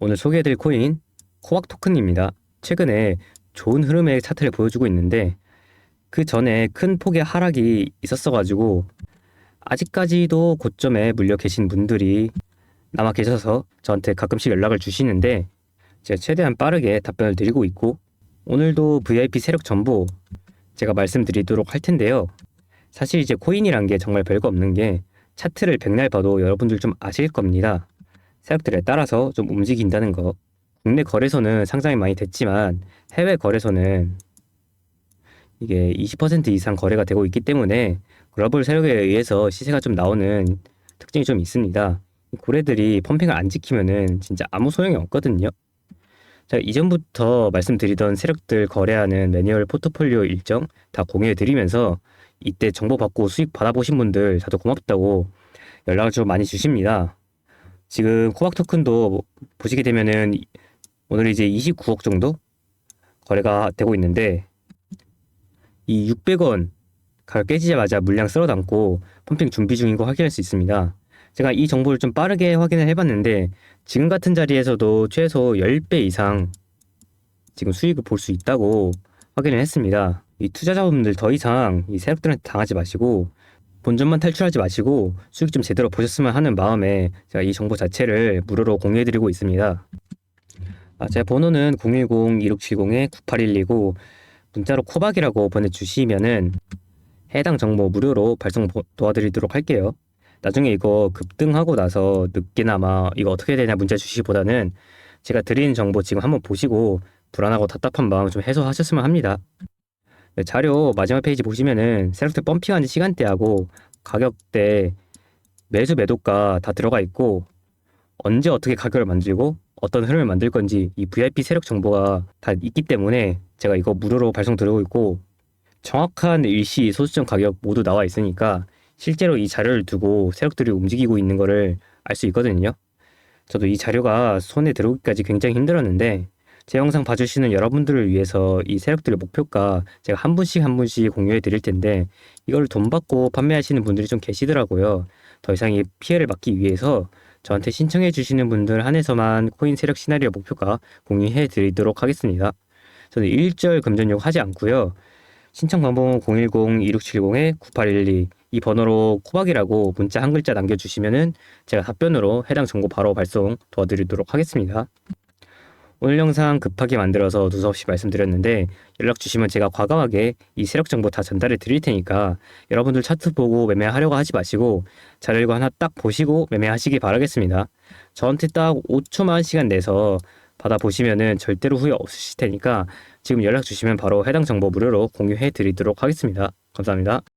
오늘 소개해드릴 코인 코박 토큰입니다. 최근에 좋은 흐름의 차트를 보여주고 있는데 그 전에 큰 폭의 하락이 있었어가지고 아직까지도 고점에 물려 계신 분들이 남아 계셔서 저한테 가끔씩 연락을 주시는데 제가 최대한 빠르게 답변을 드리고 있고 오늘도 VIP 세력 정보 제가 말씀드리도록 할 텐데요. 사실 이제 코인이란 게 정말 별거 없는 게 차트를 백날 봐도 여러분들 좀 아실 겁니다. 세력들에 따라서 좀 움직인다는 거. 국내 거래소는 상장이 많이 됐지만 해외 거래소는 이게 20% 이상 거래가 되고 있기 때문에 글로벌 세력에 의해서 시세가 좀 나오는 특징이 좀 있습니다. 고래들이 펌핑을 안 지키면은 진짜 아무 소용이 없거든요. 자, 이전부터 말씀드리던 세력들 거래하는 매뉴얼 포트폴리오 일정 다 공유해 드리면서 이때 정보 받고 수익 받아보신 분들 다들 고맙다고 연락을 좀 많이 주십니다. 지금 코박 토큰도 보시게 되면은 오늘 이제 29억 정도 거래가 되고 있는데 이 600원 가격 깨지자마자 물량 쓸어 담고 펌핑 준비 중인 거 확인할 수 있습니다. 제가 이 정보를 좀 빠르게 확인을 해봤는데 지금 같은 자리에서도 최소 10배 이상 지금 수익을 볼 수 있다고 확인을 했습니다. 이 투자자분들 더 이상 이 세력들한테 당하지 마시고 본전만 탈출하지 마시고 수익 좀 제대로 보셨으면 하는 마음에 제가 이 정보 자체를 무료로 공유해드리고 있습니다. 아, 제 번호는 010-2670-9812고 문자로 코박이라고 보내주시면은 해당 정보 무료로 발송 보- 도와드리도록 할게요. 나중에 이거 급등하고 나서 늦게나마 이거 어떻게 되냐 문자 주시기보다는 제가 드리는 정보 지금 한번 보시고 불안하고 답답한 마음 좀 해소하셨으면 합니다. 네, 자료 마지막 페이지 보시면은 세력들 펌핑하는 시간대하고 가격대 매수 매도가 다 들어가 있고 언제 어떻게 가격을 만들고 어떤 흐름을 만들 건지 이 VIP 세력 정보가 다 있기 때문에 제가 이거 무료로 발송 드리고 있고 정확한 일시 소수점 가격 모두 나와 있으니까 실제로 이 자료를 두고 세력들이 움직이고 있는 거를 알 수 있거든요. 저도 이 자료가 손에 들어오기까지 굉장히 힘들었는데 제 영상 봐주시는 여러분들을 위해서 이 세력들의 목표가 제가 한 분씩 한 분씩 공유해 드릴 텐데 이걸 돈 받고 판매하시는 분들이 좀 계시더라고요. 더 이상 이 피해를 막기 위해서 저한테 신청해 주시는 분들 한해서만 코인 세력 시나리오 목표가 공유해 드리도록 하겠습니다. 저는 일절 금전 요구하지 않고요. 신청 방법은 010-2670-9812 이 번호로 코박이라고 문자 한 글자 남겨주시면은 제가 답변으로 해당 정보 바로 발송 도와드리도록 하겠습니다. 오늘 영상 급하게 만들어서 두서없이 말씀드렸는데 연락 주시면 제가 과감하게 이 세력 정보 다 전달해 드릴 테니까 여러분들 차트 보고 매매하려고 하지 마시고 자료 이거 하나 딱 보시고 매매하시기 바라겠습니다. 저한테 딱 5초만 시간 내서 받아보시면은 절대로 후회 없으실 테니까 지금 연락 주시면 바로 해당 정보 무료로 공유해 드리도록 하겠습니다. 감사합니다.